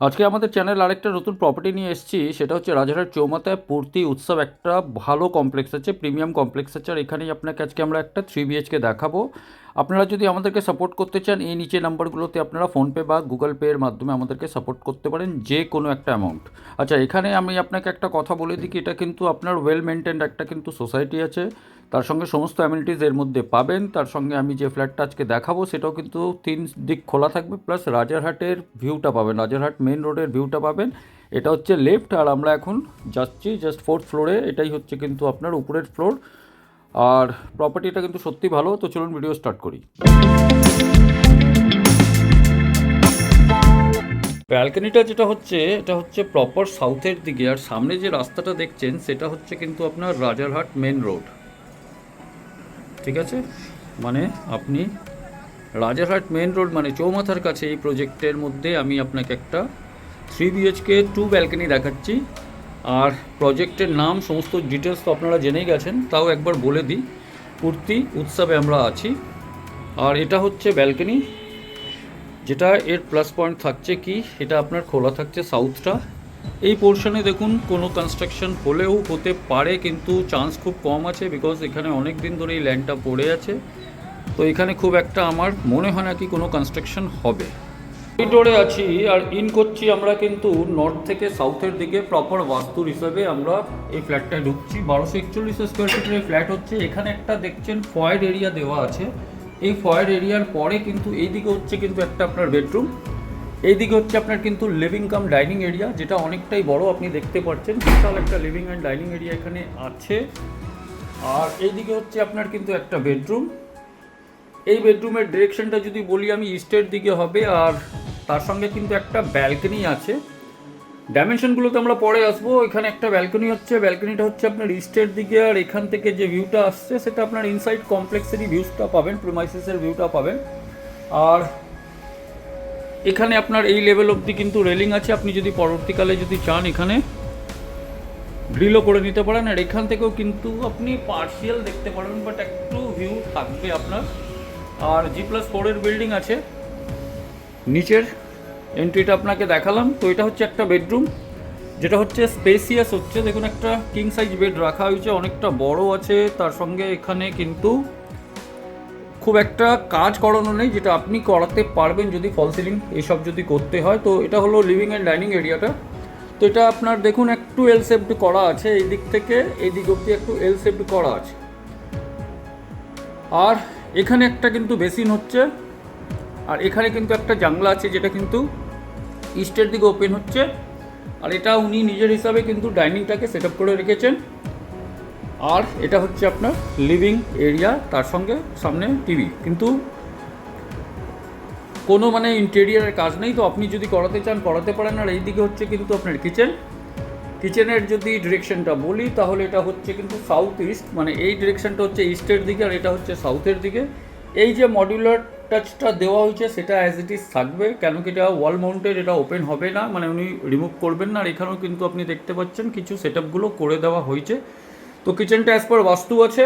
আজকে আমাদের চ্যানেল আরেকটা নতুন প্রপার্টি নিয়ে এসেছি, সেটা হচ্ছে রাজারহাট চৌমাথায় পূর্তি উৎসব একটা ভালো কমপ্লেক্স আছে প্রিমিয়াম কমপ্লেক্স আছে, আর এখানেই আপনাকে আজকে আমরা একটা থ্রি বিএচকে দেখাবো। আপনারা যদি আমাদেরকে সাপোর্ট করতে চান, এই নিচে নাম্বারগুলোতে আপনারা ফোনপে বা গুগল পে এর মাধ্যমে আমাদেরকে সাপোর্ট করতে পারেন, যে কোনো একটা অ্যামাউন্ট আচ্ছা এখানে আমি আপনাকে একটা কথা বলে দিই এটা কিন্তু আপনার ওয়েল মেনটেন্ড একটা কিন্তু সোসাইটি আছে। তার সঙ্গে সমস্ত অ্যামিনিটিস এর মধ্যে পাবেন। তার সঙ্গে আমি যে ফ্ল্যাটটা আজকে দেখাবো, সেটাও কিন্তু তিন দিক খোলা থাকবে। প্লাস রাজারহাটের ভিউটা পাবেন, রাজারহাট মেন রোডের ভিউটা পাবেন। এটা হচ্ছে লেফট আর আমরা এখন যাচ্ছি জাস্ট ফোর্থ ফ্লোরে এটাই হচ্ছে কিন্তু আপনার উপরের ফ্লোর আর প্রপার্টিটা কিন্তু সত্যি ভালো, তো চলুন ভিডিও স্টার্ট করি। ব্যালকনিটা যেটা হচ্ছে, এটা হচ্ছে প্রপার সাউথের দিকে, আর সামনে যে রাস্তাটা দেখছেন, সেটা হচ্ছে কিন্তু আপনার রাজারহাট মেন রোড ঠিক আছে? মানে আপনি রাজারহাট মেন রোড মানে চৌমাথার কাছে এই প্রজেক্টের মধ্যে আমি আপনাকে একটা থ্রি বিএচকে টু ব্যালকনি দেখাচ্ছি। আর প্রজেক্টের নাম, সমস্ত ডিটেলস তো আপনারা জেনেই গেছেন, তাও একবার বলে দিই। পূর্তি উৎসবে আমরা আছি। আর এটা হচ্ছে ব্যালকনি যেটা এর প্লাস পয়েন্ট থাকছে কি? এটা আপনার খোলা থাকছে সাউথটা এই পোর্শনে দেখুন, কোনো কনস্ট্রাকশন হলেও হতে পারে, কিন্তু চান্স খুব কম আছে বিকজ এখানে অনেক দিন ধরে এই ল্যান্ডটা পড়ে আছে। তো এখানে খুব একটা আমার মনে হয় না কি কোনো কনস্ট্রাকশন হবে। করিডোরে আছি আর ইন করছি আমরা কিন্তু নর্থ থেকে সাউথের দিকে প্রপার বাস্তুর হিসাবে আমরা এই ফ্ল্যাটটায় ঢুকছি। বারোশো একচল্লিশ স্কোয়ার ফিটের ফ্ল্যাট হচ্ছে। এখানে একটা দেখছেন ফয়েড এরিয়া দেওয়া আছে। এই ফয়েড এরিয়ার পরে কিন্তু এইদিকে হচ্ছে কিন্তু একটা আপনার বেডরুম এইদিকে হচ্ছে আপনার কিন্তু লিভিং কাম ডাইনিং এরিয়া যেটা অনেকটাই বড়, আপনি দেখতে পাচ্ছেন। বিশাল একটা লিভিং অ্যান্ড ডাইনিং এরিয়া এখানে আছে। আর এইদিকে হচ্ছে আপনার কিন্তু একটা বেডরুম এই বেডরুমের ডিরেকশনটা যদি বলি আমি ইস্টের দিকে হবে, আর তার সঙ্গে কিন্তু একটা ব্যালকনি আছে। ডাইমেনশনগুলোতে আমরা পরে আসব। এখানে একটা ব্যালকনি হচ্ছে ব্যালকনিটা হচ্ছে আপনার ইস্টের দিকে, আর এখান থেকে যে ভিউটা আসছে, সেটা আপনার ইনসাইড কমপ্লেক্সেরই ভিউসটা পাবেন প্রিমাইসিসের ভিউটা পাবেন। আর এখানে আপনার এই লেভেল অবধি কিন্তু রেলিং আছে। আপনি যদি পরবর্তীকালে যদি চান এখানে গ্রিলও করে নিতে পারেন। আর এখান থেকেও কিন্তু আপনি পার্সিয়াল দেখতে পারবেন বাট একটু ভিউ থাকবে আপনার। আর জি প্লাস ফোরের বিল্ডিং আছে। নিচের এন্ট্রিটা আপনাকে দেখালাম। তো এটা হচ্ছে একটা বেডরুম যেটা হচ্ছে স্পেসিয়াস হচ্ছে। দেখুন, একটা কিং সাইজ বেড রাখা হয়েছে, অনেকটা বড় আছে। তার সঙ্গে এখানে কিন্তু খুব একটা কাজ করানো নেই, যেটা আপনি করাতে পারবেন যদি ফল সিলিং এইসব যদি করতে হয়। তো এটা হলো লিভিং অ্যান্ড ডাইনিং এরিয়াটা তো এটা আপনার দেখুন, একটু এল শেপড করা আছে এই দিক থেকে। এই দিক অবধি একটু এল শেপড করা আছে। আর এখানে একটা কিন্তু বেসিন হচ্ছে, আর এখানে কিন্তু একটা জানলা আছে যেটা কিন্তু ইস্টের দিকে ওপেন হচ্ছে, আর এটা উনি নিজের হিসাবে কিন্তু ডাইনিংটাকে সেট আপ করে রেখেছেন। আর এটা হচ্ছে আপনার লিভিং এরিয়া তার সঙ্গে সামনে টিভি কিন্তু কোনো মানে ইন্টেরিয়ারের কাজ নেই, তো আপনি যদি করাতে চান, করাতে পারেন। আর এই দিকে হচ্ছে কিন্তু আপনার কিচেন কিচেনের যদি ডিরেকশনটা বলি, তাহলে এটা হচ্ছে কিন্তু সাউথ ইস্ট মানে এই ডিরেকশনটা হচ্ছে ইস্টের দিকে আর এটা হচ্ছে সাউথের দিকে। এই যে মডিউলার টাচটা দেওয়া হয়েছে, সেটা অ্যাজ ইট ইজ থাকবে, কেন কি এটা ওয়াল মাউন্টেড এটা ওপেন হবে না মানে উনি রিমুভ করবেন না, আর এখানেও কিন্তু আপনি দেখতে পাচ্ছেন কিছু সেট করে দেওয়া হয়েছে। তো কিচেনটা অ্যাজ পার বাস্তু আছে,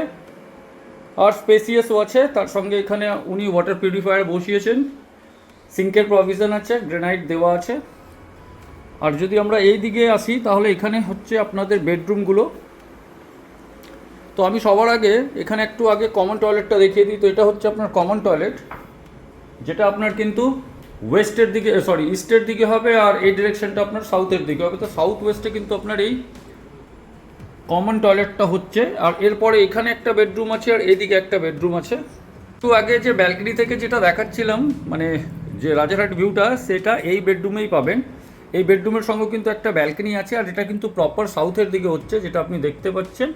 আর স্পেসিয়াসও আছে, তার সঙ্গে এখানে উনি ওয়াটার পিউরিফায়ার বসিয়েছেন। সিঙ্কের প্রভিশন আছে গ্রেনাইট দেওয়া আছে। আর যদি আমরা এই দিকে আসি, তাহলে এখানে হচ্ছে আপনাদের বেডরুমগুলো। তো আমি সবার আগে এখানে একটু আগে কমন টয়লেটটা দেখিয়ে দিই। তো এটা হচ্ছে আপনার কমন টয়লেট যেটা আপনার কিন্তু ওয়েস্টের দিকে সরি ইস্টের দিকে হবে আর এই ডিরেকশনটা আপনার সাউথের দিকে হবে। তো সাউথ ওয়েস্টে কিন্তু আপনার এই কমন টয়লেটটা হচ্ছে। আর এরপরে এখানে একটা বেডরুম আছে আর এদিকে একটা বেডরুম আছে। একটু আগে যে ব্যালকনি থেকে যেটা দেখাচ্ছিলাম মানে যে রাজারহাট ভিউটা সেটা এই বেডরুমেই পাবেন। এই বেডরুমের সঙ্গে কিন্তু একটা ব্যালকনি আছে আর এটা কিন্তু প্রপার সাউথের দিকে হচ্ছে, যেটা আপনি দেখতে পাচ্ছেন।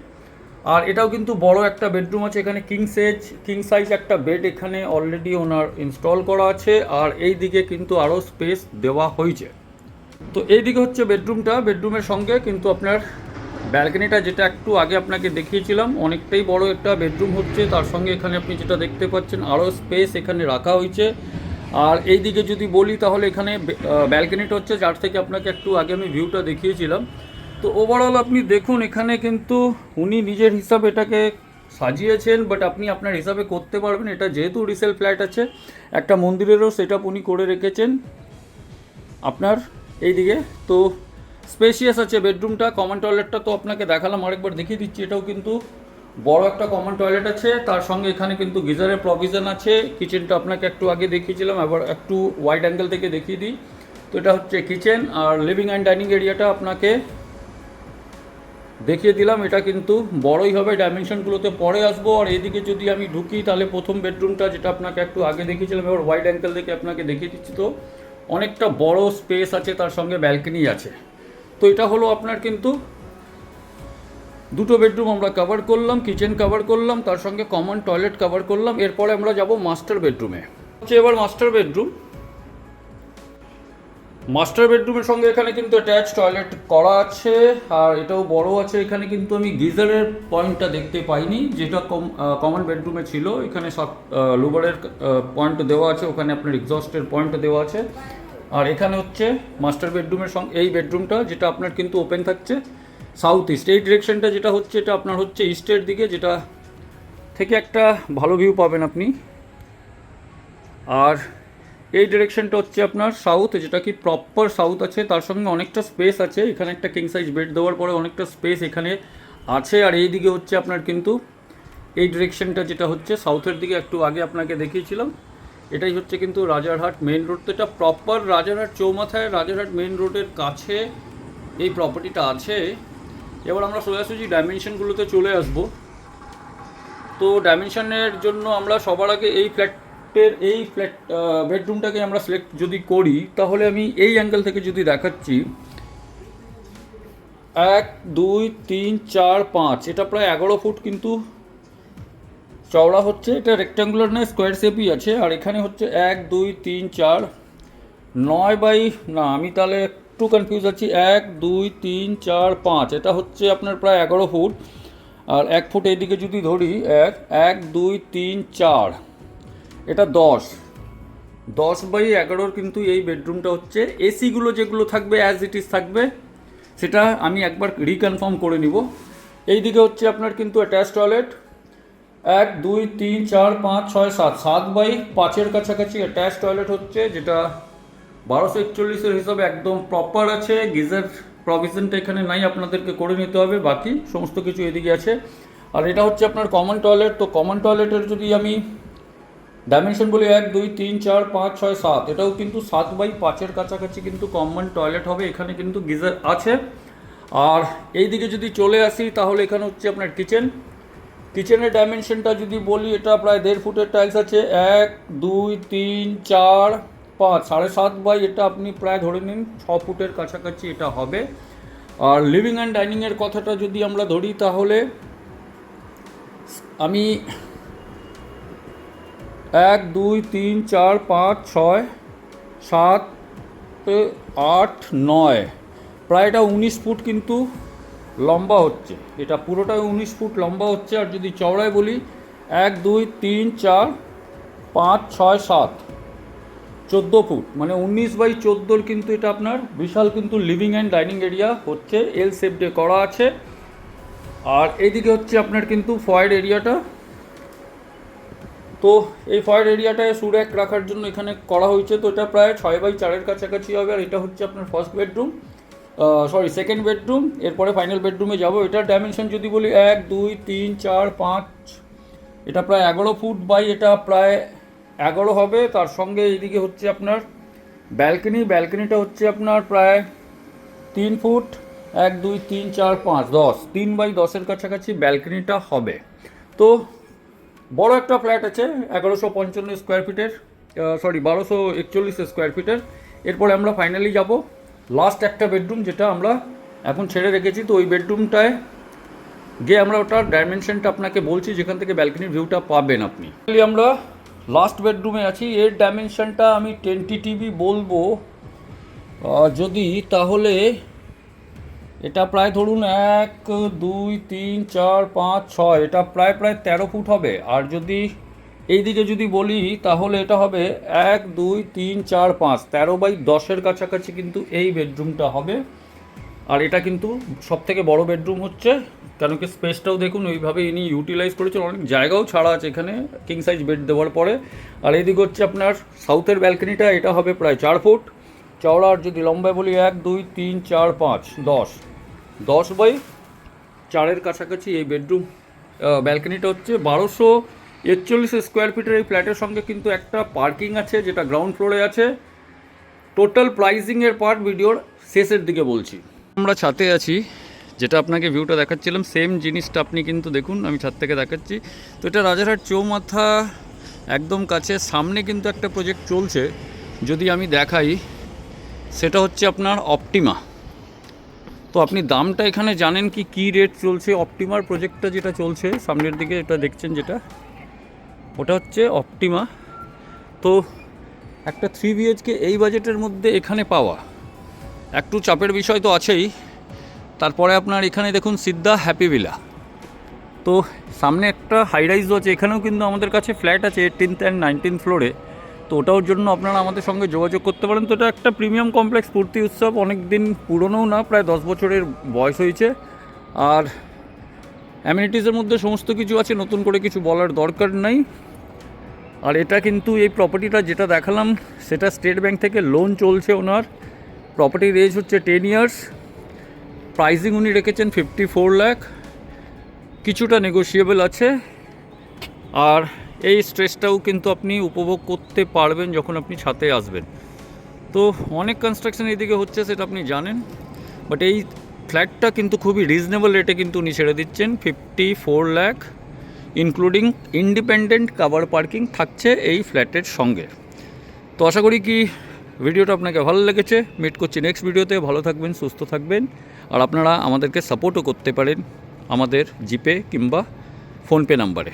আর এটাও কিন্তু বড় একটা বেডরুম আছে, এখানে কিং সেজ কিং সাইজ একটা বেড এখানে অলরেডি ওনার ইনস্টল করা আছে আর এই দিকে কিন্তু আরও স্পেস দেওয়া হয়েছে। তো এই দিকে হচ্ছে বেডরুমটা, বেডরুমের সঙ্গে কিন্তু আপনার ব্যালকনিটা যেটা একটু আগে আপনাকে দেখিয়েছিলাম, অনেকটাই বড় একটা বেডরুম হচ্ছে। তার সঙ্গে এখানে আপনি যেটা দেখতে পাচ্ছেন, আরও স্পেস এখানে রাখা হয়েছে। আর এই দিকে যদি বলি তাহলে এখানে ব্যালকনিটা হচ্ছে, যার থেকে আপনাকে একটু আগে আমি ভিউটা দেখিয়েছিলাম। তো ওভারঅল আপনি দেখুন, এখানে কিন্তু উনি নিজের হিসাবে এটাকে সাজিয়েছেন বাট আপনি আপনার হিসাবে করতে পারবেন। এটা যেহেতু রিসেল ফ্ল্যাট আছে, একটা মন্দিরেরও সেট উনি করে রেখেছেন আপনার এইদিকে। তো স্পেশিয়াস আছে বেডরুমটা কমন টয়লেটটা তো আপনাকে দেখালাম, আরেকবার দেখিয়ে দিচ্ছি, এটাও কিন্তু বড় একটা কমন টয়লেট আছে, তার সঙ্গে এখানে কিন্তু গিজারের প্রভিশন আছে। কিচেনটা আপনাকে একটু আগে দেখিয়েছিলাম, আবার একটু ওয়াইড অ্যাঙ্গেল থেকে দেখিয়ে দিই। তো এটা হচ্ছে কিচেন আর লিভিং অ্যান্ড ডাইনিং এরিয়াটা আপনাকে দেখিয়ে দিলাম। এটা কিন্তু বড়ই হবে ডাইমেনশনগুলোতে পরে আসব। আর এইদিকে যদি আমি ঢুকি, তাহলে প্রথম বেডরুমটা যেটা আপনাকে একটু আগে দেখিয়েছিলাম, এবার ওয়াইড অ্যাঙ্গেল থেকে আপনাকে দেখিয়ে দিচ্ছি তো। অনেকটা বড় স্পেস আছে, তার সঙ্গে ব্যালকনি আছে। তো এটা হলো আপনার কিন্তু দুটো বেডরুম আমরা কভার করলাম কিচেন কভার করলাম, তার সঙ্গে কমন টয়লেট কভার করলাম, এরপরে আমরা যাব মাস্টার বেডরুমে হচ্ছে এবার মাস্টার বেডরুম মাস্টার বেডরুমের সঙ্গে এখানে কিন্তু অ্যাটাচ টয়লেট করা আছে, আর এটাও বড় আছে। এখানে কিন্তু আমি গিজারের পয়েন্টটা দেখতে পাইনি, যেটা কমন বেডরুমে ছিল। এখানে সব লুবারের পয়েন্ট দেওয়া আছে, ওখানে আপনার এক্সস্টের পয়েন্ট দেওয়া আছে। আর এখানে হচ্ছে মাস্টার বেডরুমের সঙ্গে, এই বেডরুমটা যেটা আপনার কিন্তু ওপেন থাকছে। সাউথ ইস্ট, এই ডিরেকশনটা যেটা হচ্ছে, এটা আপনার হচ্ছে ইস্টের দিকে, যেটা থেকে একটা ভালো ভিউ পাবেন আপনি। আর এই ডিরেকশনটা হচ্ছে আপনার সাউথ যেটা কি প্রপার সাউথ আছে, তার সঙ্গে অনেকটা স্পেস আছে। এখানে একটা কিং সাইজ বেড দেওয়ার পরে অনেকটা স্পেস এখানে আছে। আর এই দিকে হচ্ছে আপনার কিন্তু এই ডিরেকশনটা যেটা হচ্ছে সাউথের দিকে একটু আগে আপনাকে দেখিয়েছিলাম। এটাই হচ্ছে কিন্তু রাজারহাট মেন রোড তো এটা প্রপার রাজারহাট চৌমাথায় রাজারহাট মেন রোডের কাছে এই প্রপার্টিটা আছে। এবার আমরা সোজাসুজি ডাইমেনশনগুলোতে চলে আসব। তো ডাইমেনশনের জন্য আমরা সবার আগে এই ফ্ল্যাটের এই ফ্ল্যাট বেডরুমটাকে আমরা সিলেক্ট যদি করি, তাহলে আমি এই অ্যাঙ্গেল থেকে যদি দেখাচ্ছি, এক, দুই, তিন, চার, পাঁচ, এটা প্রায় এগারো ফুট কিন্তু চওড়া হচ্ছে, এটা রেক্ট্যাঙ্গুলার নয় স্কোয়ার শেপই আছে, আর এখানে হচ্ছে এক, দুই, তিন, চার, নয় বাই, না, আমি তাহলে একটু কনফিউজ আছি। এক, দুই, তিন, চার, পাঁচ। এটা হচ্ছে আপনার প্রায় এগারো ফুট। আর এক ফুট এইদিকে যদি ধরি, এক এক, দুই, তিন, চার। এটা দশ। দশ বাই এগারোর কিন্তু এই বেডরুমটা হচ্ছে এসিগুলো যেগুলো থাকবে অ্যাজ ইট ইজ থাকবে, সেটা আমি একবার রিকনফার্ম করে নিব। এই দিকে হচ্ছে আপনার কিন্তু অ্যাটাচ টয়লেট এক, দুই, তিন, চার, পাঁচ, ছয়, সাত। সাত বাই পাঁচের কাছাকাছি অ্যাটাচ টয়লেট হচ্ছে, যেটা বারোশো একচল্লিশের হিসাবে একদম প্রপার আছে, গিজার প্রভিশনটা এখানে নাই, আপনাদেরকে করে নিতে হবে, বাকি সমস্ত কিছু এদিকে আছে। আর এটা হচ্ছে আপনার কমন টয়লেট তো কমন টয়লেটের যদি আমি ডাইমেনশন বলি, এক, দুই, তিন, চার, পাঁচ, ছয়, সাত, এটাও কিন্তু সাত বাই পাঁচের কাছাকাছি কিন্তু কমন টয়লেট হবে, এখানে কিন্তু গিজার আছে। আর এই দিকে যদি চলে আসি, তাহলে এখানে হচ্ছে আপনার কিচেন কিচেনের ডাইমেনশনটা যদি বলি, এটা প্রায় দেড় ফুটের টাইলস আছে, এক, দুই, তিন, চার পাঁচ সাড়ে সাত বাই এটা আপনি প্রায় ধরে নিন, ছ ফুটের কাছাকাছি এটা হবে। আর লিভিং অ্যান্ড ডাইনিংয়ের কথাটা যদি আমরা ধরি তাহলে, আমি এক, দুই, তিন, চার, পাঁচ, ছয়, সাত, আট, নয়। প্রায় এটা উনিশ ফুট কিন্তু লম্বা হচ্ছে। এটা পুরোটাই উনিশ ফুট লম্বা হচ্ছে। আর যদি চওড়ায় বলি, এক, দুই, তিন, চার, পাঁচ, ছয়, সাত। চোদ্দ ফুট মানে উনিশ বাই চোদ্দোর কিন্তু এটা আপনার বিশাল কিন্তু লিভিং অ্যান্ড ডাইনিং এরিয়া হচ্ছে এল শেপডে করা আছে। আর এইদিকে হচ্ছে আপনার কিন্তু ফয়েড এরিয়াটা তো এই ফয়েড এরিয়াটায় সুরেক রাখার জন্য এখানে করা হয়েছে, তো এটা প্রায় ছয় বাই চারের কাছাকাছি হবে, আর এটা হচ্ছে আপনার first bedroom sorry second bedroom এরপরে ফাইনাল বেডরুমে যাব। এটার ডাইমেনশন যদি বলি, এক, দুই, তিন, চার, পাঁচ, এটা প্রায় এগারো ফুট বাই এটা প্রায় এগারো হবে, তার সঙ্গে এইদিকে হচ্ছে আপনার ব্যালকনি ব্যালকনিটা হচ্ছে আপনার প্রায় তিন ফুট, এক, দুই, তিন, চার, পাঁচ, দশ, তিন বাই দশের কাছাকাছি ব্যালকনিটা হবে। তো বড় একটা ফ্ল্যাট আছে, এগারোশো পঞ্চান্ন স্কোয়ার ফিটের সরি বারোশো একচল্লিশ স্কোয়ার ফিটের এরপরে আমরা ফাইনালি যাব লাস্ট একটা বেডরুম যেটা আমরা এখন ছেড়ে রেখেছি। তো ওই বেডরুমটায় গিয়ে আমরা ওটার ডাইমেনশনটা আপনাকে বলছি, যেখান থেকে ব্যালকনির ভিউটা পাবেন আপনি। আমরা লাস্ট বেডরুমে আছি। এর ডাইমেনশনটা আমি টেন্টি টিভি বলব। যদি তাহলে এটা প্রায় ধরুন এক, দুই, তিন, চার, পাঁচ, ছয়, এটা প্রায় প্রায় তেরো ফুট হবে। আর যদি এই দিকে যদি বলি, তাহলে এটা হবে এক, দুই, তিন, চার, পাঁচ। তেরো বাই দশের কাছাকাছি কিন্তু এই বেডরুমটা হবে। আর এটা কিন্তু সব থেকে বড় বেডরুম হচ্ছে। কেন কি স্পেসটাও দেখুন, ওইভাবে ইনি ইউটিলাইজ করেছেন। অনেক জায়গাও ছাড়া আছে এখানে কিং সাইজ বেড দেওয়ার পরে। আর এইদিকে হচ্ছে আপনার সাউথের ব্যালকনিটা এটা হবে প্রায় চার ফুট চওড়ার যদি লম্বায় বলি, এক, দুই, তিন, চার, পাঁচ, দশ। দশ বাই চারের কাছাকাছি এই বেডরুম ব্যালকনিটা হচ্ছে বারোশো একচল্লিশ স্কোয়ার ফিটের এই ফ্ল্যাটের সঙ্গে কিন্তু একটা পার্কিং আছে, যেটা গ্রাউন্ড ফ্লোরে আছে। টোটাল প্রাইসিংয়ের পার্ট ভিডিওর শেষের দিকে বলছি। আমরা ছাতে আছি, যেটা আপনাকে ভিউটা দেখাচ্ছিলাম সেম জিনিসটা আপনি কিন্তু দেখুন, আমি ছাদ থেকে দেখাচ্ছি। তো এটা রাজারহাট চৌমাথা, একদম কাছে, সামনে কিন্তু একটা প্রজেক্ট চলছে। যদি আমি দেখাই, সেটা হচ্ছে আপনার অপটিমা তো আপনি দামটা এখানে জানেন কি, কী রেট চলছে? অপটিমার প্রজেক্টটা যেটা চলছে, সামনের দিকে এটা দেখছেন যেটা? ওটা হচ্ছে অপটিমা তো একটা থ্রি বিএইচকে এই বাজেটের মধ্যে এখানে পাওয়া। একটু চাপের বিষয় তো আছেই। তারপরে আপনার এখানে দেখুন সিদ্ধা হ্যাপি ভিলা। তো সামনে একটা হাই হাইরাইজও আছে, এখানেও কিন্তু আমাদের কাছে ফ্ল্যাট আছে এইটিনথ অ্যান্ড নাইনটিন ফ্লোরে তো ওটার জন্য আপনারা আমাদের সঙ্গে যোগাযোগ করতে পারেন। তো এটা একটা প্রিমিয়াম কমপ্লেক্স পূর্তি উৎসব অনেক দিন পুরনোও না, প্রায় দশ বছরের বয়স হয়েছে। আর অ্যামিনিটিসের মধ্যে সমস্ত কিছু আছে, নতুন করে কিছু বলার দরকার নাই। আর এটা কিন্তু এই প্রপার্টিটা যেটা দেখালাম, সেটা স্টেট ব্যাংক থেকে লোন চলছে ওনার। প্রপার্টির এজ হচ্ছে টেন ইয়ার্স প্রাইসিং উনি রেখেছেন ফিফটি ফোর ল্যাক কিছুটা নেগোশিয়েবল আছে। আর এই স্ট্রেসটাও কিন্তু আপনি উপভোগ করতে পারবেন যখন আপনি ছাতে আসবেন। তো অনেক কনস্ট্রাকশন এদিকে হচ্ছে সেটা আপনি জানেন বাট এই ফ্ল্যাটটা কিন্তু খুবই রিজনেবল রেটে কিন্তু উনি ছেড়ে দিচ্ছেন fifty four lakh including independent cover parking থাকছে এই ফ্ল্যাটের সঙ্গে। তো আশা করি কি ভিডিওটা আপনাকে ভালো লেগেছে মিট করছি নেক্সট ভিডিওতে ভালো থাকবেন, সুস্থ থাকবেন। আর আপনারা আমাদেরকে সাপোর্টও করতে পারেন আমাদের জিপে কিংবা ফোনপে নাম্বারে।